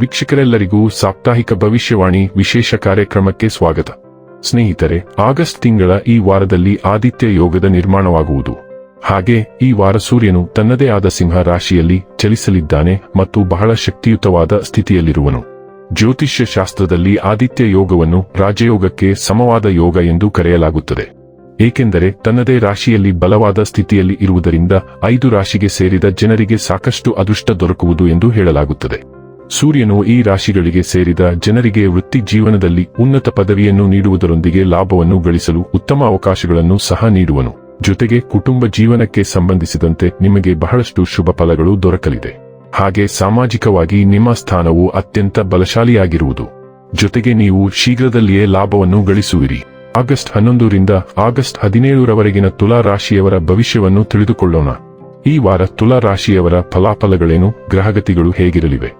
ವೀಕ್ಷಕರೆಲ್ಲರಿಗೂ ಸಾಪ್ತಾಹಿಕ ಭವಿಷ್ಯವಾಣಿ ವಿಶೇಷ ಕಾರ್ಯಕ್ರಮಕ್ಕೆ ಸ್ವಾಗತ. ಸ್ನೇಹಿತರೆ, ಆಗಸ್ಟ್ ತಿಂಗಳ ಈ ವಾರದಲ್ಲಿ ಆದಿತ್ಯ ಯೋಗದ ನಿರ್ಮಾಣವಾಗುವುದು. ಹಾಗೆ ಈ ವಾರ ಸೂರ್ಯನು ತನ್ನದೇ ಆದ ಸಿಂಹ ರಾಶಿಯಲ್ಲಿ ಚಲಿಸಲಿದ್ದಾನೆ ಮತ್ತು ಬಹಳ ಶಕ್ತಿಯುತವಾದ ಸ್ಥಿತಿಯಲ್ಲಿರುವನು. ಜ್ಯೋತಿಷ್ಯ ಶಾಸ್ತ್ರದಲ್ಲಿ ಆದಿತ್ಯ ಯೋಗವನ್ನು ರಾಜಯೋಗಕ್ಕೆ ಸಮವಾದ ಯೋಗ ಎಂದು ಕರೆಯಲಾಗುತ್ತದೆ. ಏಕೆಂದರೆ ತನ್ನದೇ ರಾಶಿಯಲ್ಲಿ ಬಲವಾದ ಸ್ಥಿತಿಯಲ್ಲಿ ಇರುವುದರಿಂದ ಐದು ರಾಶಿಗೆ ಸೇರಿದ ಜನರಿಗೆ ಸಾಕಷ್ಟು ಅದೃಷ್ಟ ದೊರಕುವುದು ಎಂದು ಹೇಳಲಾಗುತ್ತದೆ. ಸೂರ್ಯನು ಈ ರಾಶಿಗಳಿಗೆ ಸೇರಿದ ಜನರಿಗೆ ವೃತ್ತಿ ಜೀವನದಲ್ಲಿ ಉನ್ನತ ಪದವಿಯನ್ನು ನೀಡುವುದರೊಂದಿಗೆ ಲಾಭವನ್ನು ಗಳಿಸಲು ಉತ್ತಮ ಅವಕಾಶಗಳನ್ನು ಸಹ ನೀಡುವನು. ಜೊತೆಗೆ ಕುಟುಂಬ ಜೀವನಕ್ಕೆ ಸಂಬಂಧಿಸಿದಂತೆ ನಿಮಗೆ ಬಹಳಷ್ಟು ಶುಭ ಫಲಗಳು ದೊರಕಲಿದೆ. ಹಾಗೆ ಸಾಮಾಜಿಕವಾಗಿ ನಿಮ್ಮ ಸ್ಥಾನವು ಅತ್ಯಂತ ಬಲಶಾಲಿಯಾಗಿರುವುದು. ಜೊತೆಗೆ ನೀವು ಶೀಘ್ರದಲ್ಲಿಯೇ ಲಾಭವನ್ನು ಗಳಿಸುವಿರಿ. ಆಗಸ್ಟ್ ಹನ್ನೊಂದರಿಂದ ಆಗಸ್ಟ್ ಹದಿನೇಳರವರೆಗಿನ ತುಲಾ ರಾಶಿಯವರ ಭವಿಷ್ಯವನ್ನು ತಿಳಿದುಕೊಳ್ಳೋಣ. ಈ ವಾರ ತುಲಾ ರಾಶಿಯವರ ಫಲಾಫಲಗಳೇನು, ಗ್ರಹಗತಿಗಳು ಹೇಗಿರಲಿವೆ?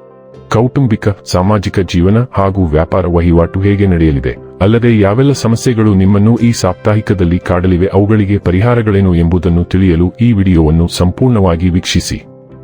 ಕೌಟುಂಬಿಕ, ಸಾಮಾಜಿಕ ಜೀವನ ಹಾಗೂ ವ್ಯಾಪಾರ ವಹಿವಾಟು ಹೇಗೆ ನಡೆಯಲಿದೆ? ಅಲ್ಲದೆ ಯಾವೆಲ್ಲ ಸಮಸ್ಯೆಗಳು ನಿಮ್ಮನ್ನು ಈ ಸಾಪ್ತಾಹಿಕದಲ್ಲಿ ಕಾಡಲಿವೆ, ಅವುಗಳಿಗೆ ಪರಿಹಾರಗಳೇನು ಎಂಬುದನ್ನು ತಿಳಿಯಲು ಈ ವಿಡಿಯೋವನ್ನು ಸಂಪೂರ್ಣವಾಗಿ ವೀಕ್ಷಿಸಿ.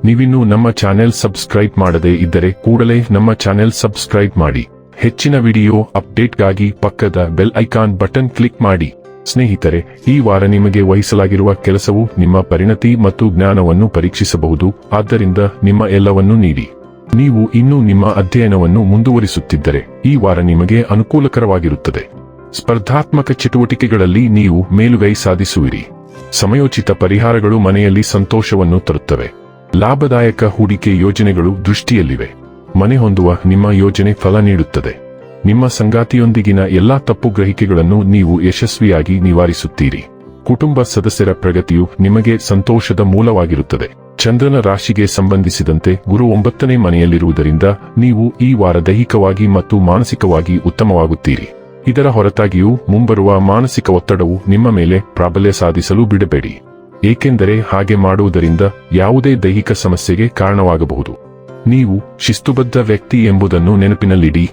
ನೀವಿನ್ನೂ ನಮ್ಮ ಚಾನೆಲ್ ಸಬ್ಸ್ಕ್ರೈಬ್ ಮಾಡದೇ ಇದ್ದರೆ ಕೂಡಲೇ ನಮ್ಮ ಚಾನೆಲ್ ಸಬ್ಸ್ಕ್ರೈಬ್ ಮಾಡಿ. ಹೆಚ್ಚಿನ ವಿಡಿಯೋ ಅಪ್ಡೇಟ್ಗಾಗಿ ಪಕ್ಕದ ಬೆಲ್ ಐಕಾನ್ ಬಟನ್ ಕ್ಲಿಕ್ ಮಾಡಿ. ಸ್ನೇಹಿತರೆ, ಈ ವಾರ ನಿಮಗೆ ವಹಿಸಲಾಗಿರುವ ಕೆಲಸವು ನಿಮ್ಮ ಪರಿಣತಿ ಮತ್ತು ಜ್ಞಾನವನ್ನು ಪರೀಕ್ಷಿಸಬಹುದು. ಆದ್ದರಿಂದ ನಿಮ್ಮ ಎಲ್ಲವನ್ನೂ ನೀಡಿ. ನೀವು ಇನ್ನೂ ನಿಮ್ಮ ಅಧ್ಯಯನವನ್ನು ಮುಂದುವರಿಸುತ್ತಿದ್ದರೆ ಈ ವಾರ ನಿಮಗೆ ಅನುಕೂಲಕರವಾಗಿರುತ್ತದೆ. ಸ್ಪರ್ಧಾತ್ಮಕ ಚಟುವಟಿಕೆಗಳಲ್ಲಿ ನೀವು ಮೇಲುಗೈ ಸಾಧಿಸುವಿರಿ. ಸಮಯೋಚಿತ ಪರಿಹಾರಗಳು ಮನೆಯಲ್ಲಿ ಸಂತೋಷವನ್ನು ತರುತ್ತವೆ. ಲಾಭದಾಯಕ ಹೂಡಿಕೆ ಯೋಜನೆಗಳು ದೃಷ್ಟಿಯಲ್ಲಿವೆ. ಮನೆ ಹೊಂದುವ ನಿಮ್ಮ ಯೋಜನೆ ಫಲ ನೀಡುತ್ತದೆ. ನಿಮ್ಮ ಸಂಗಾತಿಯೊಂದಿಗಿನ ಎಲ್ಲಾ ತಪ್ಪು ಗ್ರಹಿಕೆಗಳನ್ನು ನೀವು ಯಶಸ್ವಿಯಾಗಿ ನಿವಾರಿಸುತ್ತೀರಿ. ಕುಟುಂಬ ಸದಸ್ಯರ ಪ್ರಗತಿಯು ನಿಮಗೆ ಸಂತೋಷದ ಮೂಲವಾಗಿರುತ್ತದೆ. ಚಂದ್ರನ ರಾಶಿಗೆ ಸಂಬಂಧಿಸಿದಂತೆ ಗುರು ಒಂಬತ್ತನೇ ಮನೆಯಲ್ಲಿರುವುದರಿಂದ ನೀವು ಈ ವಾರ ದೈಹಿಕವಾಗಿ ಮತ್ತು ಮಾನಸಿಕವಾಗಿ ಉತ್ತಮವಾಗುತ್ತೀರಿ. ಇದರ ಹೊರತಾಗಿಯೂ ಮುಂಬರುವ ಮಾನಸಿಕ ಒತ್ತಡವು ನಿಮ್ಮ ಮೇಲೆ ಪ್ರಾಬಲ್ಯ ಸಾಧಿಸಲು ಬಿಡಬೇಡಿ. ಏಕೆಂದರೆ ಹಾಗೆ ಮಾಡುವುದರಿಂದ ಯಾವುದೇ ದೈಹಿಕ ಸಮಸ್ಯೆಗೆ ಕಾರಣವಾಗಬಹುದು. ನೀವು ಶಿಸ್ತುಬದ್ಧ ವ್ಯಕ್ತಿ ಎಂಬುದನ್ನು ನೆನಪಿನಲ್ಲಿಡಿ.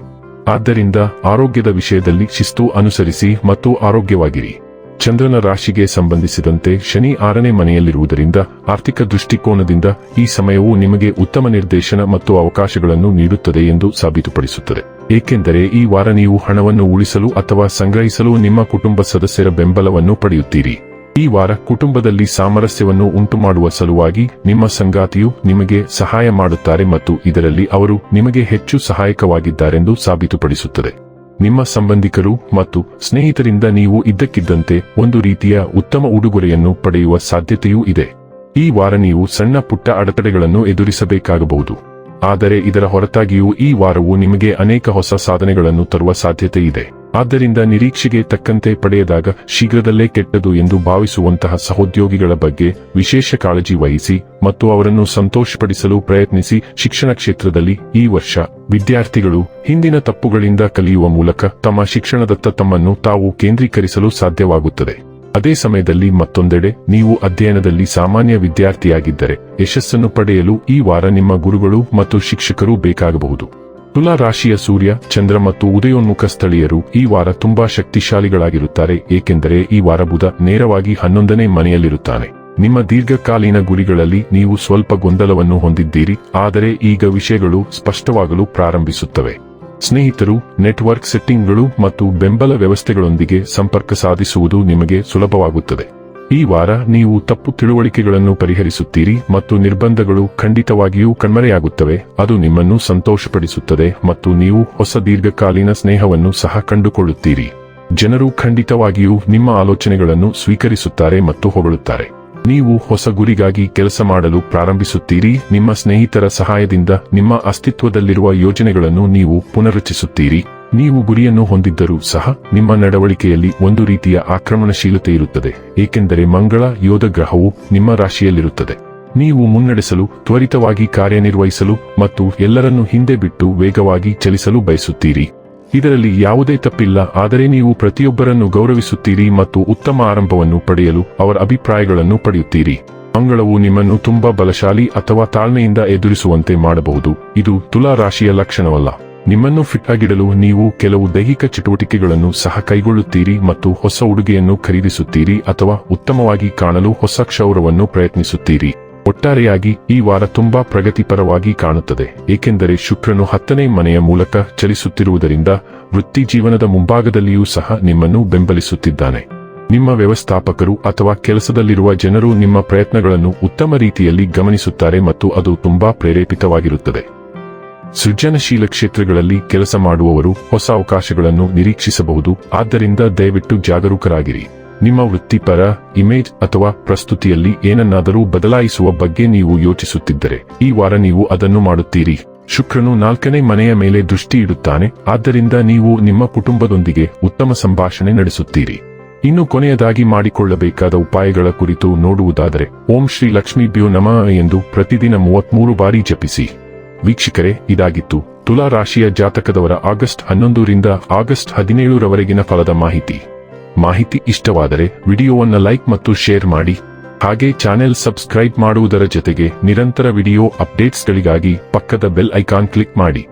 ಆದ್ದರಿಂದ ಆರೋಗ್ಯದ ವಿಷಯದಲ್ಲಿ ಶಿಸ್ತು ಅನುಸರಿಸಿ ಮತ್ತು ಆರೋಗ್ಯವಾಗಿರಿ. ಚಂದ್ರನ ರಾಶಿಗೆ ಸಂಬಂಧಿಸಿದಂತೆ ಶನಿ ಆರನೇ ಮನೆಯಲ್ಲಿರುವುದರಿಂದ ಆರ್ಥಿಕ ದೃಷ್ಟಿಕೋನದಿಂದ ಈ ಸಮಯವು ನಿಮಗೆ ಉತ್ತಮ ನಿರ್ದೇಶನ ಮತ್ತು ಅವಕಾಶಗಳನ್ನು ನೀಡುತ್ತದೆ ಎಂದು ಸಾಬೀತುಪಡಿಸುತ್ತದೆ. ಏಕೆಂದರೆ ಈ ವಾರ ನೀವು ಹಣವನ್ನು ಉಳಿಸಲು ಅಥವಾ ಸಂಗ್ರಹಿಸಲು ನಿಮ್ಮ ಕುಟುಂಬ ಸದಸ್ಯರ ಬೆಂಬಲವನ್ನು ಪಡೆಯುತ್ತೀರಿ. ಈ ವಾರ ಕುಟುಂಬದಲ್ಲಿ ಸಾಮರಸ್ಯವನ್ನು ಉಂಟುಮಾಡುವ ಸಲುವಾಗಿ ನಿಮ್ಮ ಸಂಗಾತಿಯು ನಿಮಗೆ ಸಹಾಯ ಮಾಡುತ್ತಾರೆ ಮತ್ತು ಇದರಲ್ಲಿ ಅವರು ನಿಮಗೆ ಹೆಚ್ಚು ಸಹಾಯಕವಾಗಿದ್ದಾರೆಂದು ಸಾಬೀತುಪಡಿಸುತ್ತದೆ. ನಿಮ್ಮ ಸಂಬಂಧಿಕರು ಮತ್ತು ಸ್ನೇಹಿತರಿಂದ ನೀವು ಇದ್ದಕ್ಕಿದ್ದಂತೆ ಒಂದು ರೀತಿಯ ಉತ್ತಮ ಉಡುಗೊರೆಯನ್ನು ಪಡೆಯುವ ಸಾಧ್ಯತೆಯೂ ಇದೆ. ಈ ವಾರ ನೀವು ಸಣ್ಣ ಪುಟ್ಟ ಅಡೆತಡೆಗಳನ್ನು ಎದುರಿಸಬೇಕಾಗಬಹುದು. ಆದರೆ ಇದರ ಹೊರತಾಗಿಯೂ ಈ ವಾರವು ನಿಮಗೆ ಅನೇಕ ಹೊಸ ಸಾಧನೆಗಳನ್ನು ತರುವ ಸಾಧ್ಯತೆ ಇದೆ ಆದ್ದರಿಂದ ನಿರೀಕ್ಷೆಗೆ ತಕ್ಕಂತೆ ಪಡೆಯದಾಗ ಶೀಘ್ರದಲ್ಲೇ ಕೆಟ್ಟದು ಎಂದು ಭಾವಿಸುವಂತಹ ಸಹೋದ್ಯೋಗಿಗಳ ಬಗ್ಗೆ ವಿಶೇಷ ಕಾಳಜಿ ವಹಿಸಿ ಮತ್ತು ಅವರನ್ನು ಸಂತೋಷಪಡಿಸಲು ಪ್ರಯತ್ನಿಸಿ ಶಿಕ್ಷಣ ಕ್ಷೇತ್ರದಲ್ಲಿ ಈ ವರ್ಷ ವಿದ್ಯಾರ್ಥಿಗಳು ಹಿಂದಿನ ತಪ್ಪುಗಳಿಂದ ಕಲಿಯುವ ಮೂಲಕ ತಮ್ಮ ಶಿಕ್ಷಣದತ್ತ ತಮ್ಮನ್ನು ತಾವು ಕೇಂದ್ರೀಕರಿಸಲು ಸಾಧ್ಯವಾಗುತ್ತದೆ. ಅದೇ ಸಮಯದಲ್ಲಿ ಮತ್ತೊಂದೆಡೆ ನೀವು ಅಧ್ಯಯನದಲ್ಲಿ ಸಾಮಾನ್ಯ ವಿದ್ಯಾರ್ಥಿಯಾಗಿದ್ದರೆ ಯಶಸ್ಸನ್ನು ಪಡೆಯಲು ಈ ವಾರ ನಿಮ್ಮ ಗುರುಗಳು ಮತ್ತು ಶಿಕ್ಷಕರು ಬೇಕಾಗಬಹುದು. ತುಲಾ ರಾಶಿಯ ಸೂರ್ಯ, ಚಂದ್ರ ಮತ್ತು ಉದಯೋನ್ಮುಖ ಸ್ಥಳೀಯರು ಈ ವಾರ ತುಂಬಾ ಶಕ್ತಿಶಾಲಿಗಳಾಗಿರುತ್ತಾರೆ, ಏಕೆಂದರೆ ಈ ವಾರ ಬುಧ ನೇರವಾಗಿ ಹನ್ನೊಂದನೇ ಮನೆಯಲ್ಲಿರುತ್ತಾನೆ. ನಿಮ್ಮ ದೀರ್ಘಕಾಲೀನ ಗುರಿಗಳಲ್ಲಿ ನೀವು ಸ್ವಲ್ಪ ಗೊಂದಲವನ್ನು ಹೊಂದಿದ್ದೀರಿ, ಆದರೆ ಈಗ ವಿಷಯಗಳು ಸ್ಪಷ್ಟವಾಗಲು ಪ್ರಾರಂಭಿಸುತ್ತವೆ. ಸ್ನೇಹಿತರು, ನೆಟ್ವರ್ಕ್ ಸೆಟ್ಟಿಂಗ್ಗಳು ಮತ್ತು ಬೆಂಬಲ ವ್ಯವಸ್ಥೆಗಳೊಂದಿಗೆ ಸಂಪರ್ಕ ಸಾಧಿಸುವುದು ನಿಮಗೆ ಸುಲಭವಾಗುತ್ತದೆ. ಈ ವಾರ ನೀವು ತಪ್ಪು ತಿಳುವಳಿಕೆಗಳನ್ನು ಪರಿಹರಿಸುತ್ತೀರಿ ಮತ್ತು ನಿರ್ಬಂಧಗಳು ಖಂಡಿತವಾಗಿಯೂ ಕಣ್ಮರೆಯಾಗುತ್ತವೆ. ಅದು ನಿಮ್ಮನ್ನು ಸಂತೋಷಪಡಿಸುತ್ತದೆ ಮತ್ತು ನೀವು ಹೊಸ ದೀರ್ಘಕಾಲೀನ ಸ್ನೇಹವನ್ನು ಸಹ ಕಂಡುಕೊಳ್ಳುತ್ತೀರಿ. ಜನರು ಖಂಡಿತವಾಗಿಯೂ ನಿಮ್ಮ ಆಲೋಚನೆಗಳನ್ನು ಸ್ವೀಕರಿಸುತ್ತಾರೆ ಮತ್ತು ಹೊಗಳುತ್ತಾರೆ. ನೀವು ಹೊಸ ಗುರಿಗಾಗಿ ಕೆಲಸ ಮಾಡಲು ಪ್ರಾರಂಭಿಸುತ್ತೀರಿ. ನಿಮ್ಮ ಸ್ನೇಹಿತರ ಸಹಾಯದಿಂದ ನಿಮ್ಮ ಅಸ್ತಿತ್ವದಲ್ಲಿರುವ ಯೋಜನೆಗಳನ್ನು ನೀವು ಪುನರುಚಿಸುತ್ತೀರಿ ನೀವು ಗುರಿಯನ್ನು ಹೊಂದಿದ್ದರೂ ಸಹ ನಿಮ್ಮ ನಡವಳಿಕೆಯಲ್ಲಿ ಒಂದು ರೀತಿಯ ಆಕ್ರಮಣಶೀಲತೆ ಇರುತ್ತದೆ, ಏಕೆಂದರೆ ಮಂಗಳ ಯೋಧ ಗ್ರಹವು ನಿಮ್ಮ ರಾಶಿಯಲ್ಲಿರುತ್ತದೆ. ನೀವು ಮುನ್ನಡೆಸಲು, ತ್ವರಿತವಾಗಿ ಕಾರ್ಯನಿರ್ವಹಿಸಲು ಮತ್ತು ಎಲ್ಲರನ್ನೂ ಹಿಂದೆ ಬಿಟ್ಟು ವೇಗವಾಗಿ ಚಲಿಸಲು ಬಯಸುತ್ತೀರಿ. ಇದರಲ್ಲಿ ಯಾವುದೇ ತಪ್ಪಿಲ್ಲ, ಆದರೆ ನೀವು ಪ್ರತಿಯೊಬ್ಬರನ್ನು ಗೌರವಿಸುತ್ತೀರಿ ಮತ್ತು ಉತ್ತಮ ಆರಂಭವನ್ನು ಪಡೆಯಲು ಅವರ ಅಭಿಪ್ರಾಯಗಳನ್ನು ಪಡೆಯುತ್ತೀರಿ. ಮಂಗಳವು ನಿಮ್ಮನ್ನು ತುಂಬಾ ಬಲಶಾಲಿ ಅಥವಾ ತಾಳ್ಮೆಯಿಂದ ಎದುರಿಸುವಂತೆ ಮಾಡಬಹುದು. ಇದು ತುಲಾ ರಾಶಿಯ ಲಕ್ಷಣವಲ್ಲ. ನಿಮ್ಮನ್ನು ಫಿಟ್ ಆಗಿಡಲು ನೀವು ಕೆಲವು ದೈಹಿಕ ಚಟುವಟಿಕೆಗಳನ್ನು ಸಹ ಕೈಗೊಳ್ಳುತ್ತೀರಿ ಮತ್ತು ಹೊಸ ಉಡುಗೆಯನ್ನು ಖರೀದಿಸುತ್ತೀರಿ ಅಥವಾ ಉತ್ತಮವಾಗಿ ಕಾಣಲು ಹೊಸ ಕ್ಷೌರವನ್ನು ಪ್ರಯತ್ನಿಸುತ್ತೀರಿ. ಒಟ್ಟಾರೆಯಾಗಿ, ಈ ವಾರ ತುಂಬಾ ಪ್ರಗತಿಪರವಾಗಿ ಕಾಣುತ್ತದೆ, ಏಕೆಂದರೆ ಶುಕ್ರನು ಹತ್ತನೇ ಮನೆಯ ಮೂಲಕ ಚಲಿಸುತ್ತಿರುವುದರಿಂದ ವೃತ್ತಿ ಜೀವನದ ಮುಂಭಾಗದಲ್ಲಿಯೂ ಸಹ ನಿಮ್ಮನ್ನು ಬೆಂಬಲಿಸುತ್ತಿದ್ದಾನೆ. ನಿಮ್ಮ ವ್ಯವಸ್ಥಾಪಕರು ಅಥವಾ ಕೆಲಸದಲ್ಲಿರುವ ಜನರು ನಿಮ್ಮ ಪ್ರಯತ್ನಗಳನ್ನು ಉತ್ತಮ ರೀತಿಯಲ್ಲಿ ಗಮನಿಸುತ್ತಾರೆ ಮತ್ತು ಅದು ತುಂಬಾ ಪ್ರೇರೇಪಿತವಾಗಿರುತ್ತದೆ. ಸೃಜನಶೀಲ ಕ್ಷೇತ್ರಗಳಲ್ಲಿ ಕೆಲಸ ಮಾಡುವವರು ಹೊಸ ಅವಕಾಶಗಳನ್ನು ನಿರೀಕ್ಷಿಸಬಹುದು. ಆದ್ದರಿಂದ ದಯವಿಟ್ಟು ಜಾಗರೂಕರಾಗಿರಿ. ನಿಮ್ಮ ವೃತ್ತಿಪರ, ಇಮೇಜ್ ಅಥವಾ ಪ್ರಸ್ತುತಿಯಲ್ಲಿ ಏನನ್ನಾದರೂ ಬದಲಾಯಿಸುವ ಬಗ್ಗೆ ನೀವು ಯೋಚಿಸುತ್ತಿದ್ದರೆ, ಈ ವಾರ ನೀವು ಅದನ್ನು ಮಾಡುತ್ತೀರಿ. ಶುಕ್ರನು ನಾಲ್ಕನೇ ಮನೆಯ ಮೇಲೆ ದೃಷ್ಟಿ ಇಡುತ್ತಾನೆ. ಆದ್ದರಿಂದ ನೀವು ನಿಮ್ಮ ಕುಟುಂಬದೊಂದಿಗೆ ಉತ್ತಮ ಸಂಭಾಷಣೆ ನಡೆಸುತ್ತೀರಿ. ಇನ್ನು ಕೊನೆಯದಾಗಿ ಮಾಡಿಕೊಳ್ಳಬೇಕಾದ ಉಪಾಯಗಳ ಕುರಿತು ನೋಡುವುದಾದರೆ, ಓಂ ಶ್ರೀ ಲಕ್ಷ್ಮೀ ಬ್ಯೂ ನಮಃ ಎಂದು ಪ್ರತಿದಿನ ಮೂವತ್ಮೂರು ಬಾರಿ ಜಪಿಸಿ. ವೀಕ್ಷಕರೇ, ಇದಾಗಿತ್ತು. ತುಲಾ ರಾಶಿಯ ಜಾತಕದವರ ಆಗಸ್ಟ್ ಹನ್ನೊಂದರಿಂದ ಆಗಸ್ಟ್ ಹದಿನೇಳರವರೆಗಿನ ಫಲದ ಮಾಹಿತಿ. ಮಾಹಿತಿ ಇಷ್ಟವಾದರೆ ವಿಡಿಯೋವನ್ನು ಲೈಕ್ ಮತ್ತು ಶೇರ್ ಮಾಡಿ. ಹಾಗೆ ಚಾನೆಲ್ ಸಬ್ಸ್ಕ್ರೈಬ್ ಮಾಡುವುದರ ಜೊತೆಗೆ ನಿರಂತರ ವಿಡಿಯೋ ಅಪ್ಡೇಟ್ಸ್ಗಳಿಗಾಗಿ ಪಕ್ಕದ ಬೆಲ್ ಐಕಾನ್ ಕ್ಲಿಕ್ ಮಾಡಿ.